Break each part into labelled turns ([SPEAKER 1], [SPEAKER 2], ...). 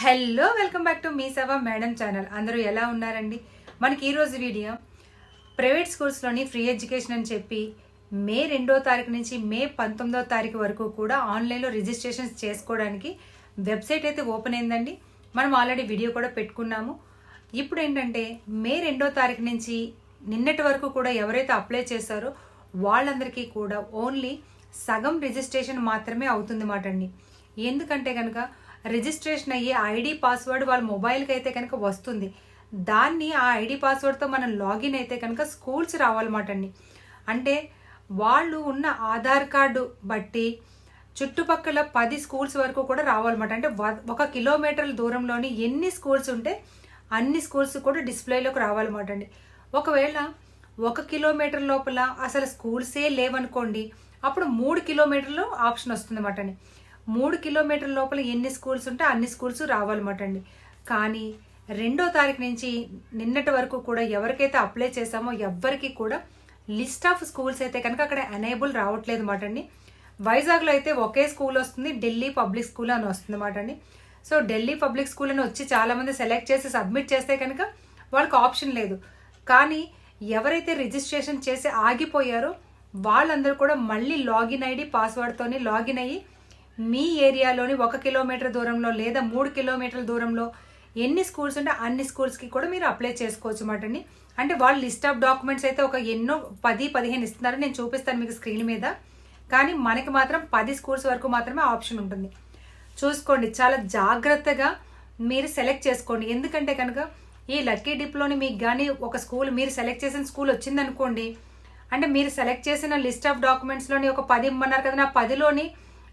[SPEAKER 1] Hello welcome back to మీ సభ madam channel. అందరూ ఎలా ఉన్నారండి? మనకి ఈరోజు వీడియో ప్రైవేట్ స్కూల్స్లోని ఫ్రీ ఎడ్యుకేషన్ అని చెప్పి మే రెండో తారీఖు నుంచి మే పంతొమ్మిదో తారీఖు వరకు కూడా ఆన్లైన్లో రిజిస్ట్రేషన్స్ చేసుకోవడానికి వెబ్సైట్ అయితే ఓపెన్ అయిందండి. మనం ఆల్రెడీ వీడియో కూడా పెట్టుకున్నాము. ఇప్పుడు ఏంటంటే మే రెండో తారీఖు నుంచి నిన్నటి వరకు కూడా ఎవరైతే అప్లై చేశారో వాళ్ళందరికీ కూడా ఓన్లీ సగం రిజిస్ట్రేషన్ మాత్రమే అవుతుంది మాట అండి. ఎందుకంటే కనుక రిజిస్ట్రేషన్ అయ్యే ఐడి పాస్వర్డ్ వాళ్ళ మొబైల్కి అయితే కనుక వస్తుంది. దాన్ని ఆ ఐడి పాస్వర్డ్తో మనం లాగిన్ అయితే కనుక స్కూల్స్ రావాలన్నమాట అండి. అంటే వాళ్ళు ఉన్న ఆధార్ కార్డు బట్టి చుట్టుపక్కల పది స్కూల్స్ వరకు కూడా రావాలన్నమాట. అంటే ఒక కిలోమీటర్ల దూరంలోని ఎన్ని స్కూల్స్ ఉంటే అన్ని స్కూల్స్ కూడా డిస్ప్లేలోకి రావాలన్నమాట అండి. ఒకవేళ ఒక కిలోమీటర్ లోపల అసలు స్కూల్సే లేవనుకోండి అప్పుడు మూడు కిలోమీటర్లు ఆప్షన్ వస్తుంది అన్నమాట అండి. మూడు కిలోమీటర్ల లోపల ఎన్ని స్కూల్స్ ఉంటే అన్ని స్కూల్స్ రావాలన్నమాట అండి కానీ రెండో తారీఖు నుంచి నిన్నటి వరకు కూడా ఎవరికైతే అప్లై చేశామో ఎవ్వరికి కూడా లిస్ట్ ఆఫ్ స్కూల్స్ అయితే కనుక అక్కడ ఎనేబుల్ రావట్లేదు అనమాట అండి వైజాగ్లో అయితే ఒకే స్కూల్ వస్తుంది ఢిల్లీ పబ్లిక్ స్కూల్ అని వస్తుంది అన్నమాట అండి సో ఢిల్లీ పబ్లిక్ స్కూల్ అని వచ్చి చాలామంది సెలెక్ట్ చేసి సబ్మిట్ చేస్తే కనుక వాళ్ళకి ఆప్షన్ లేదు. కానీ ఎవరైతే రిజిస్ట్రేషన్ చేసి ఆగిపోయారో వాళ్ళందరూ కూడా మళ్ళీ లాగిన్ ఐడి పాస్వర్డ్తోని లాగిన్ అయ్యి మీ ఏరియాలోని ఒక కిలోమీటర్ దూరంలో లేదా మూడు కిలోమీటర్ల దూరంలో ఎన్ని స్కూల్స్ ఉంటే అన్ని స్కూల్స్కి కూడా మీరు అప్లై చేసుకోవచ్చు అన్నమాట అండి అంటే వాళ్ళు లిస్ట్ ఆఫ్ డాక్యుమెంట్స్ అయితే ఒక ఎన్నో పది పదిహేను ఇస్తున్నారు. నేను చూపిస్తాను మీకు స్క్రీన్ మీద. కానీ మనకి మాత్రం పది స్కూల్స్ వరకు మాత్రమే ఆప్షన్ ఉంటుంది. చూసుకోండి చాలా జాగ్రత్తగా మీరు సెలెక్ట్ చేసుకోండి. ఎందుకంటే కనుక ఈ లక్కీ డిప్లోని మీకు కానీ ఒక స్కూల్ మీరు సెలెక్ట్ చేసిన స్కూల్ వచ్చిందనుకోండి అంటే మీరు సెలెక్ట్ చేసిన లిస్ట్ ఆఫ్ డాక్యుమెంట్స్లోని ఒక పది ఇమ్మన్నారు కదా నా పదిలోని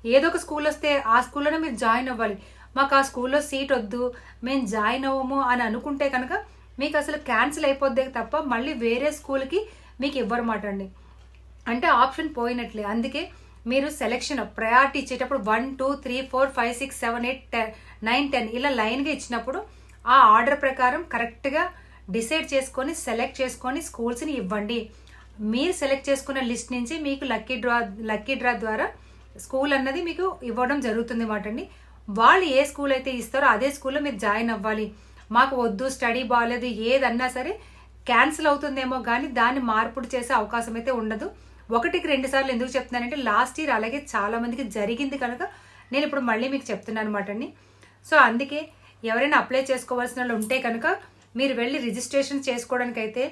[SPEAKER 1] ఏదో ఒక స్కూల్ వస్తే ఆ స్కూల్లోనే మీరు జాయిన్ అవ్వాలి. మాకు ఆ స్కూల్లో సీట్ వద్దు మేము జాయిన్ అవ్వము అని అనుకుంటే కనుక మీకు అసలు క్యాన్సిల్ అయిపోద్దే తప్ప మళ్ళీ వేరే స్కూల్కి మీకు ఇవ్వరమాట అండి. అంటే ఆప్షన్ పోయినట్లే. అందుకే మీరు సెలెక్షన్ ప్రయారిటీ ఇచ్చేటప్పుడు one two three four five six seven eight ten nine ten ఇలా లైన్గా ఇచ్చినప్పుడు ఆ ఆర్డర్ ప్రకారం కరెక్ట్గా డిసైడ్ చేసుకొని సెలెక్ట్ చేసుకొని స్కూల్స్ని ఇవ్వండి. మీరు సెలెక్ట్ చేసుకున్న లిస్ట్ నుంచి మీకు లక్కీ డ్రా లక్కీ డ్రా ద్వారా స్కూల్ అన్నది మీకు ఇవ్వడం జరుగుతుంది మాట అండి వాళ్ళు ఏ స్కూల్ అయితే ఇస్తారో అదే స్కూల్లో మీరు జాయిన్ అవ్వాలి. మాకు వద్దు స్టడీ బాగాలేదు ఏదన్నా సరే క్యాన్సిల్ అవుతుందేమో కానీ దాన్ని మార్పుడు చేసే అవకాశం అయితే ఉండదు. ఒకటికి రెండు సార్లు ఎందుకు చెప్తున్నానంటే లాస్ట్ ఇయర్ అలాగే చాలా మందికి జరిగింది కనుక నేను ఇప్పుడు మళ్ళీ మీకు చెప్తున్నాను అనమాట అండి సో అందుకే ఎవరైనా అప్లై చేసుకోవాల్సిన వాళ్ళు ఉంటే కనుక మీరు వెళ్ళి రిజిస్ట్రేషన్ చేసుకోవడానికి అయితే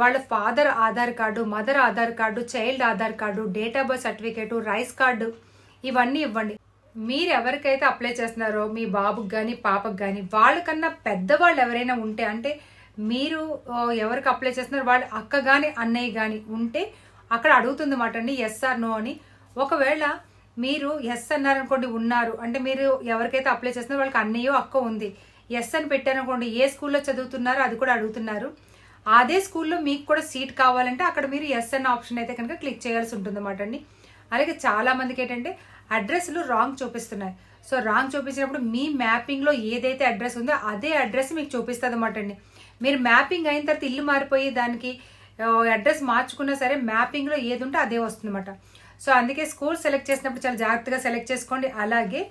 [SPEAKER 1] వాళ్ళ father Aadhaar card mother Aadhaar card child Aadhaar card date of birth certificate rice card ఇవన్నీ ఇవ్వండి. మీరు ఎవరికైతే అప్లై చేస్తున్నారో మీ బాబుకి కానీ పాపకు కానీ వాళ్ళకన్నా పెద్దవాళ్ళు ఎవరైనా ఉంటే అంటే మీరు ఎవరికి అప్లై చేస్తున్నారో వాళ్ళ అక్క కానీ అన్నయ్య కానీ ఉంటే అక్కడ అడుగుతుంది మాట అండి ఎస్ ఆర్ నో అని. ఒకవేళ మీరు ఎస్ అన్నారనుకోండి ఉన్నారు. అంటే మీరు ఎవరికైతే అప్లై చేస్తున్నారో వాళ్ళకి అన్నయ్యో అక్క ఉంది. ఎస్ అని పెట్టారనుకోండి ఏ స్కూల్లో చదువుతున్నారో అది కూడా అడుగుతున్నారు. అదే స్కూల్లో మీకు కూడా సీట్ కావాలంటే అక్కడ మీరు ఎస్ అన్న ఆప్షన్ అయితే కనుక క్లిక్ చేయాల్సి ఉంటుంది అనమాట అండి. అలాగే చాలామందికి ఏంటంటే అడ్రస్లు రాంగ్ చూపిస్తున్నాయి. సో రాంగ్ చూపించినప్పుడు మీ మ్యాపింగ్లో ఏదైతే అడ్రస్ ఉందో అదే అడ్రస్ మీకు చూపిస్తుంది అన్నమాట అండి. మీరు మ్యాపింగ్ అయిన తర్వాత ఇల్లు మారిపోయి దానికి అడ్రస్ మార్చుకున్నా సరే మ్యాపింగ్లో ఏది ఉంటే అదే వస్తుందన్నమాట. సో అందుకే స్కూల్ సెలెక్ట్ చేసినప్పుడు చాలా జాగ్రత్తగా సెలెక్ట్ చేసుకోండి. అలాగే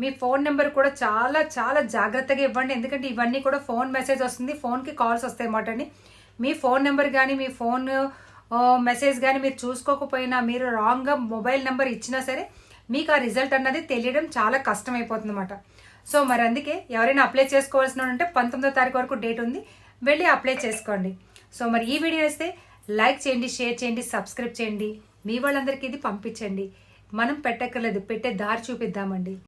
[SPEAKER 1] మీ ఫోన్ నెంబర్ కూడా చాలా చాలా జాగ్రత్తగా ఇవ్వండి. ఎందుకంటే ఇవన్నీ కూడా ఫోన్ మెసేజ్ వస్తుంది. ఫోన్కి కాల్స్ వస్తాయి అన్నమాట అండి. మీ ఫోన్ నెంబర్ కానీ మీ ఫోన్ మెసేజ్ కానీ మీరు చూసుకోకపోయినా మీరు రాంగ్గా మొబైల్ నెంబర్ ఇచ్చినా సరే మీకు ఆ రిజల్ట్ అన్నది తెలియడం చాలా కష్టం అయిపోతుంది అనమాట సో మరి అందుకే ఎవరైనా అప్లై చేసుకోవాల్సిన ఉంటే పంతొమ్మిదో తారీఖు వరకు డేట్ ఉంది. వెళ్ళి అప్లై చేసుకోండి. సో మరి ఈ వీడియో వేస్తే లైక్ చేయండి షేర్ చేయండి సబ్స్క్రైబ్ చేయండి. మీ వాళ్ళందరికీ ఇది పంపించండి. మనం పెట్టక్కర్లేదు. పెట్టే దారి చూపిద్దామండి.